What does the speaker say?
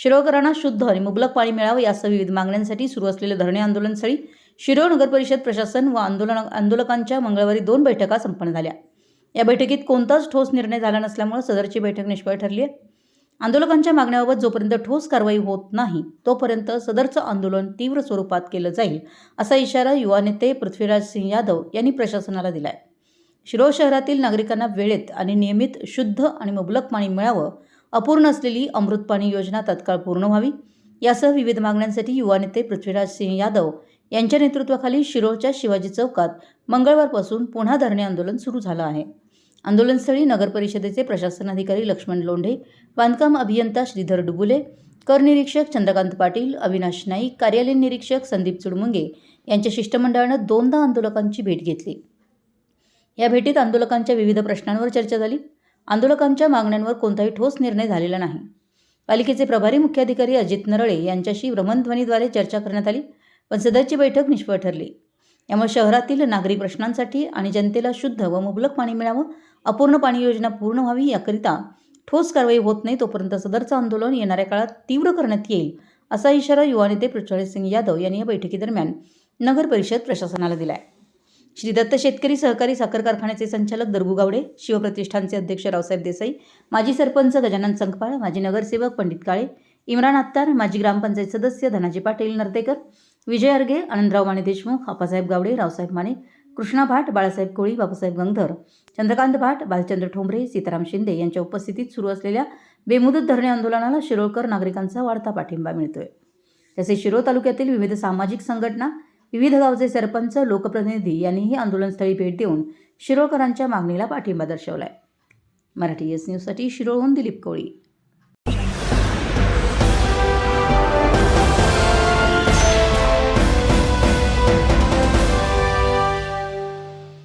शिरोळकरांना शुद्ध आणि मुबलक पाणी मिळावं यासह विविध मागण्यांसाठी सुरू असलेले धरणे आंदोलनस्थळी शिरोळ नगर परिषद प्रशासन व आंदोलन आंदोलकांच्या मंगळवारी दोन बैठका संपन्न झाल्या. या बैठकीत कोणताच ठोस निर्णय झाला नसल्यामुळे सदरची बैठक निष्फळ ठरली आहे. आंदोलकांच्या मागण्याबाबत जोपर्यंत ठोस कारवाई होत नाही तोपर्यंत सदरचं आंदोलन तीव्र स्वरूपात केलं जाईल असा इशारा युवा नेते पृथ्वीराज सिंह यादव यांनी प्रशासनाला दिला आहे शिरोळ शहरातील नागरिकांना वेळेत आणि नियमित शुद्ध आणि मुबलक पाणी मिळावं अपूर्ण असलेली अमृतपाणी योजना तत्काळ पूर्ण व्हावी. यासह विविध मागण्यांसाठी युवा नेते पृथ्वीराज सिंह यादव यांच्या नेतृत्वाखाली शिरोळच्या शिवाजी चौकात मंगळवारपासून पुन्हा धरणे आंदोलन सुरू झालं आहे. आंदोलनस्थळी नगरपरिषदेचे प्रशासनाधिकारी प्रशासन अधिकारी लक्ष्मण लोंढे बांधकाम अभियंता श्रीधर डुबुले कर निरीक्षक चंद्रकांत पाटील अविनाश नाईक कार्यालयीन निरीक्षक संदीप चुडमुंगे यांच्या शिष्टमंडळानं दोनदा आंदोलकांची भेट घेतली. या भेटीत आंदोलकांच्या विविध प्रश्नांवर चर्चा झाली. आंदोलकांच्या मागण्यांवर कोणताही ठोस निर्णय झालेला नाही. पालिकेचे प्रभारी मुख्याधिकारी अजित नरळे यांच्याशी भ्रमणध्वनीद्वारे चर्चा करण्यात आली पण सदरची बैठक निष्फळ ठरली. यामुळे शहरातील नागरी प्रश्नांसाठी आणि जनतेला शुद्ध व मुबलक पाणी मिळावं अपूर्ण पाणी योजना पूर्ण व्हावी याकरिता ठोस कारवाई होत नाही तोपर्यंत सदरचं आंदोलन येणाऱ्या काळात तीव्र करण्यात येईल असा इशारा युवा नेते पृथ्वीराज सिंग यादव यांनी या बैठकीदरम्यान नगर परिषद प्रशासनाला दिला आहे श्री दत्त शेतकरी सहकारी साखर कारखान्याचे संचालक दरगु गावडे शिवप्रतिष्ठानचे अध्यक्ष रावसाहेब देसाई माजी सरपंच गजानन संकपाळ माजी नगरसेवक पंडित काळे इम्रान अत्तार माजी ग्रामपंचायत सदस्य धनाजी पाटील नर्तेकर विजय अर्गे आनंदराव माने देशमुख आपासाहेब गावडे रावसाहेब माने कृष्णा भाट बाळासाहेब कोळी बाबासाहेब गंगधर चंद्रकांत भाट बालचंद्र ठोंबरे सीताराम शिंदे यांच्या उपस्थितीत सुरू असलेल्या बेमुदत धरणे आंदोलनाला शिरोळकर नागरिकांचा वाढता पाठिंबा मिळतोय. तसेच शिरोळ तालुक्यातील विविध सामाजिक संघटना विविध गावचे सरपंच लोकप्रतिनिधी यांनीही आंदोलनस्थळी भेट देऊन शिरोळकरांच्या मागणीला पाठिंबा दर्शवलाय. मराठी एस न्यूजसाठी शिरोळहून दिलीप कोळी.